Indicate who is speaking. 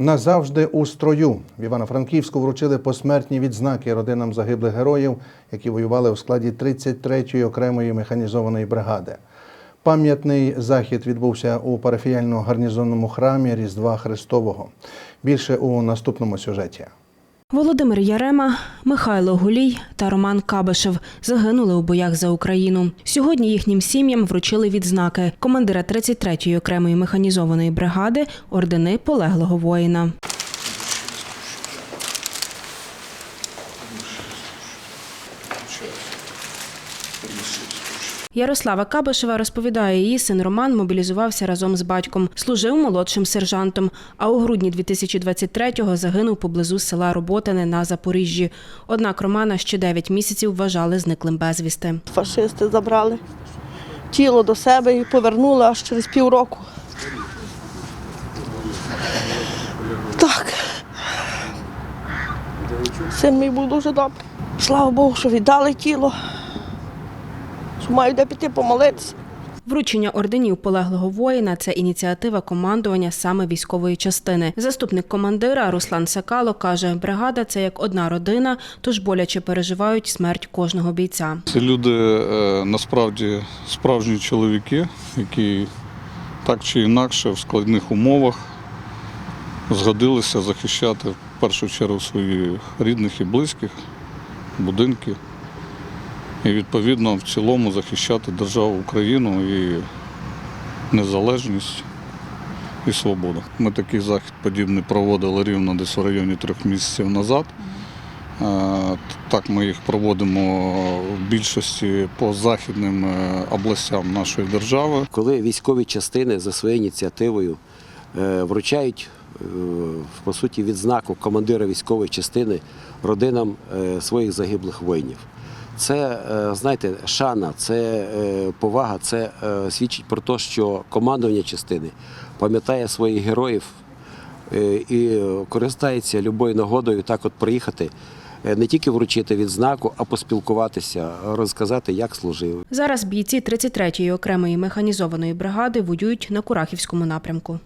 Speaker 1: Назавжди у строю в Івано-Франківську вручили посмертні відзнаки родинам загиблих героїв, які воювали у складі 33-ї окремої механізованої бригади. Пам'ятний захід відбувся у парафіяльно гарнізонному храмі Різдва Христового. Більше у наступному сюжеті.
Speaker 2: Володимир Ярема, Михайло Гулій та Роман Кабишев загинули у боях за Україну. Сьогодні їхнім сім'ям вручили відзнаки командира 33-ї окремої механізованої бригади, ордени полеглого воїна. Ярослава Кабишева розповідає, її син Роман мобілізувався разом з батьком, служив молодшим сержантом. А у грудні 2023-го загинув поблизу села Роботине на Запоріжжі. Однак Романа ще 9 місяців вважали зниклим безвісти.
Speaker 3: Фашисти забрали тіло до себе і повернули аж через півроку. Так. Син мій був дуже добрий. Слава Богу, що віддали тіло. Що маю де піти помолитися.
Speaker 2: Вручення орденів полеглого воїна це ініціатива командування саме військової частини. Заступник командира Руслан Сакало каже, бригада це як одна родина, тож боляче переживають смерть кожного бійця.
Speaker 4: Це люди е, насправді справжні чоловіки, які так чи інакше в складних умовах згодилися захищати в першу чергу своїх рідних і близьких, будинки. І відповідно в цілому захищати державу Україну і незалежність і свободу. Ми такий захід подібний проводили рівно десь в районі трьох місяців назад. Е, Так ми їх проводимо в більшості по західним е, областям нашої держави.
Speaker 5: коли військові частини за своєю ініціативою е, вручають по суті відзнаку командира військової частини родинам своїх загиблих воїнів. Це, е, знаєте, шана, це е, повага, це е, свідчить про те, що командування частини пам'ятає своїх героїв і користається любою нагодою так от приїхати, не тільки вручити відзнаку, а поспілкуватися, розказати, як служив.
Speaker 2: Зараз бійці 33-ї окремої механізованої бригади воюють на Курахівському напрямку.